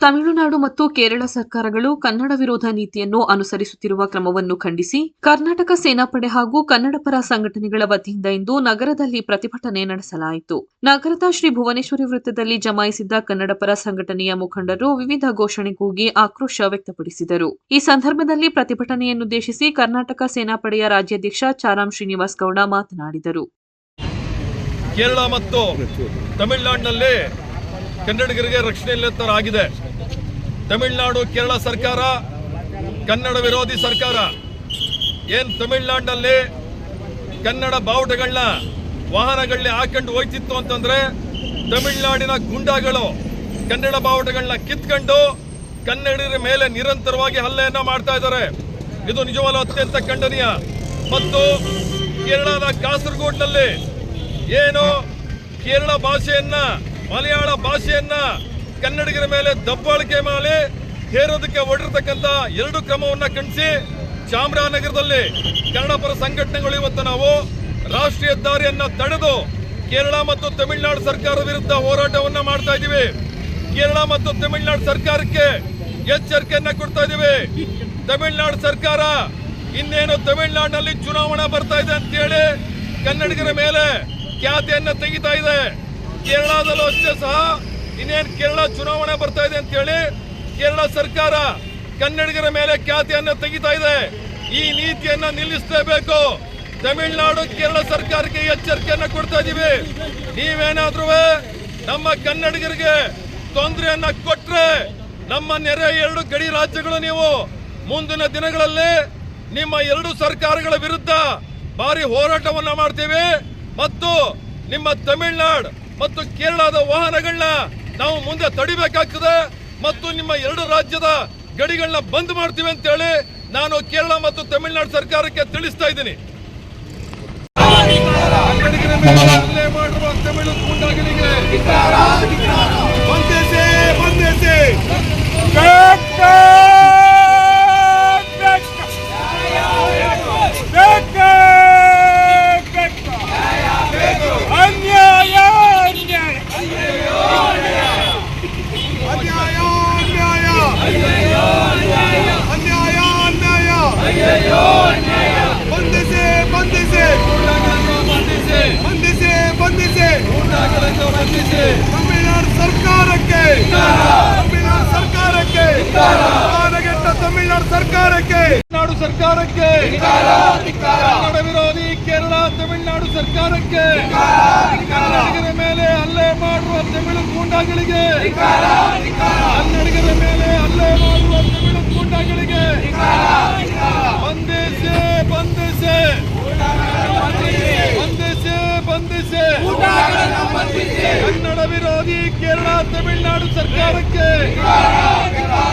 ತಮಿಳುನಾಡು ಮತ್ತು ಕೇರಳ ಸರ್ಕಾರಗಳು ಕನ್ನಡ ವಿರೋಧ ನೀತಿಯನ್ನು ಅನುಸರಿಸುತ್ತಿರುವ ಕ್ರಮವನ್ನು ಖಂಡಿಸಿ, ಕರ್ನಾಟಕ ಸೇನಾಪಡೆ ಹಾಗೂ ಕನ್ನಡಪರ ಸಂಘಟನೆಗಳ ವತಿಯಿಂದ ಇಂದು ನಗರದಲ್ಲಿ ಪ್ರತಿಭಟನೆ ನಡೆಸಲಾಯಿತು. ನಗರದ ಶ್ರೀ ಭುವನೇಶ್ವರಿ ವೃತ್ತದಲ್ಲಿ ಜಮಾಯಿಸಿದ್ದ ಕನ್ನಡಪರ ಸಂಘಟನೆಯ ಮುಖಂಡರು ವಿವಿಧ ಘೋಷಣೆ ಕೂಗಿ ಆಕ್ರೋಶ ವ್ಯಕ್ತಪಡಿಸಿದರು. ಈ ಸಂದರ್ಭದಲ್ಲಿ ಪ್ರತಿಭಟನೆಯನ್ನುದ್ದೇಶಿಸಿ ಕರ್ನಾಟಕ ಸೇನಾಪಡೆಯ ರಾಜ್ಯಾಧ್ಯಕ್ಷ ಚಾರಾಂ ಶ್ರೀನಿವಾಸ್ ಗೌಡ ಮಾತನಾಡಿದರು. ಕೇರಳ ಮತ್ತು ತಮಿಳುನಾಡಿನಲ್ಲಿ ಕನ್ನಡಿಗರಿಗೆ ರಕ್ಷಣೆ ಆಗಿದೆ ತಮಿಳುನಾಡು ಕೇರಳ ಸರ್ಕಾರ, ಕನ್ನಡ ವಿರೋಧಿ ಸರ್ಕಾರ, ಏನ್ ತಮಿಳುನಾಡಿನಲ್ಲಿ ಕನ್ನಡ ಬಾವುಟಗಳನ್ನ ವಾಹನಗಳನ್ನ ಹಾಕೊಂಡು ಹೋಯ್ತಿತ್ತು ಅಂತಂದ್ರೆ ತಮಿಳುನಾಡಿನ ಗುಂಡಾಗಳು ಕನ್ನಡ ಬಾವುಟಗಳನ್ನ ಕಿತ್ಕೊಂಡು ಕನ್ನಡಿಗರ ಮೇಲೆ ನಿರಂತರವಾಗಿ ಹಲ್ಲೆಯನ್ನ ಮಾಡ್ತಾ ಇದ್ದಾರೆ. ಇದು ನಿಜವಾದ ಅತ್ಯಂತ ಖಂಡನೀಯ. ಮತ್ತು ಕೇರಳದ ಕಾಸರಗೋಡ್ನಲ್ಲಿ ಏನು ಕೇರಳ ಭಾಷೆಯನ್ನ ಮಲಯಾಳ ಭಾಷೆಯನ್ನ ಕನ್ನಡಿಗರ ಮೇಲೆ ದಬ್ಬಾಳಿಕೆ ಮಾಡಿ ಹೇರೋದಕ್ಕೆ ಹೊಡಿರ್ತಕ್ಕಂಥ ಎರಡು ಕ್ರಮವನ್ನ ಖಂಡಿಸಿ ಚಾಮರಾಜನಗರದಲ್ಲಿ ಕನ್ನಡ ಪರ ಸಂಘಟನೆಗಳು ಇವತ್ತು ನಾವು ರಾಷ್ಟ್ರೀಯ ದಾರಿಯನ್ನ ತಡೆದು ಕೇರಳ ಮತ್ತು ತಮಿಳುನಾಡು ಸರ್ಕಾರ ವಿರುದ್ಧ ಹೋರಾಟವನ್ನ ಮಾಡ್ತಾ ಇದ್ದೀವಿ. ಕೇರಳ ಮತ್ತು ತಮಿಳುನಾಡು ಸರ್ಕಾರಕ್ಕೆ ಎಚ್ಚರಿಕೆಯನ್ನ ಕೊಡ್ತಾ ಇದ್ದೀವಿ. ತಮಿಳುನಾಡು ಸರ್ಕಾರ ಇನ್ನೇನು ತಮಿಳುನಾಡಿನಲ್ಲಿ ಚುನಾವಣೆ ಬರ್ತಾ ಇದೆ ಅಂತ ಹೇಳಿ ಕನ್ನಡಿಗರ ಮೇಲೆ ಖ್ಯಾತಿಯನ್ನ ತೆಗಿತಾ ಇದೆ. ಕೇರಳದಲ್ಲೂ ಅಷ್ಟೇ ಸಹ ಇನ್ನೇನು ಕೇರಳ ಚುನಾವಣೆ ಬರ್ತಾ ಇದೆ ಅಂತ ಹೇಳಿ ಕೇರಳ ಸರ್ಕಾರ ಕನ್ನಡಿಗರ ಮೇಲೆ ಖ್ಯಾತಿಯನ್ನ ತೆಗಿತಾ ಇದೆ. ಈ ನೀತಿಯನ್ನ ನಿಲ್ಲಿಸಲೇಬೇಕು. ತಮಿಳುನಾಡು ಕೇರಳ ಸರ್ಕಾರಕ್ಕೆ ಎಚ್ಚರಿಕೆಯನ್ನ ಕೊಡ್ತಾ ಇದೀವಿ. ನೀವೇನಾದ್ರೂ ನಮ್ಮ ಕನ್ನಡಿಗರಿಗೆ ತೊಂದರೆಯನ್ನ ಕೊಟ್ರೆ ನಮ್ಮ ನೆರೆ ಎರಡು ಗಡಿ ರಾಜ್ಯಗಳು ನೀವು ಮುಂದಿನ ದಿನಗಳಲ್ಲಿ ನಿಮ್ಮ ಎರಡು ಸರ್ಕಾರಗಳ ವಿರುದ್ಧ ಭಾರಿ ಹೋರಾಟವನ್ನ ಮಾಡ್ತೀವಿ. ಮತ್ತು ನಿಮ್ಮ ತಮಿಳುನಾಡು ಮತ್ತು ಕೇರಳದ ವಾಹನಗಳನ್ನ ನಾವು ಮುಂದೆ ತಡಿಬೇಕಾಗ್ತದೆ ಮತ್ತು ನಿಮ್ಮ ಎರಡು ರಾಜ್ಯದ ಗಡಿಗಳನ್ನ ಬಂದ್ ಮಾಡ್ತೀವಿ ಅಂತ ಹೇಳಿ ನಾನು ಕೇರಳ ಮತ್ತು ತಮಿಳುನಾಡು ಸರ್ಕಾರಕ್ಕೆ ತಿಳಿಸ್ತಾ ಇದ್ದೀನಿ. ಮಾಡಿರುವ ತಮಿಳು ಅನ್ಯಾಯ ಬಂಧಿಸಿ ಬಂಧಿಸಿ ಬಂಧಿಸಿ ಬಂಧಿಸಿ ತಮಿಳುನಾಡು ಸರ್ಕಾರಕ್ಕೆ. ತಮಿಳುನಾಡು ಸರ್ಕಾರಕ್ಕೆ. ಮಾನಗೆಟ್ಟ ತಮಿಳುನಾಡು ಸರ್ಕಾರಕ್ಕೆ. ನಾಡು ಸರ್ಕಾರಕ್ಕೆ. ಕನ್ನಡ ವಿರೋಧಿ ಕೇರಳ ತಮಿಳುನಾಡು ಸರ್ಕಾರಕ್ಕೆ. ಕನ್ನಡಿಗರ ಮೇಲೆ ಹಲ್ಲೆ ಮಾಡುವ ತಮಿಳು ಗೂಂಡಾಗಳಿಗೆ. ಕನ್ನಡ ವಿರೋಧಿ ಕೇರಳ ತಮಿಳುನಾಡು ಸರ್ಕಾರಕ್ಕೆ.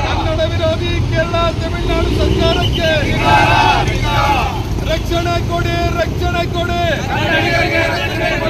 ಕನ್ನಡ ವಿರೋಧಿ ಕೇರಳ ತಮಿಳುನಾಡು ಸರ್ಕಾರಕ್ಕೆ. ರಕ್ಷಣೆ ಕೊಡಿ ರಕ್ಷಣೆ ಕೊಡಿ.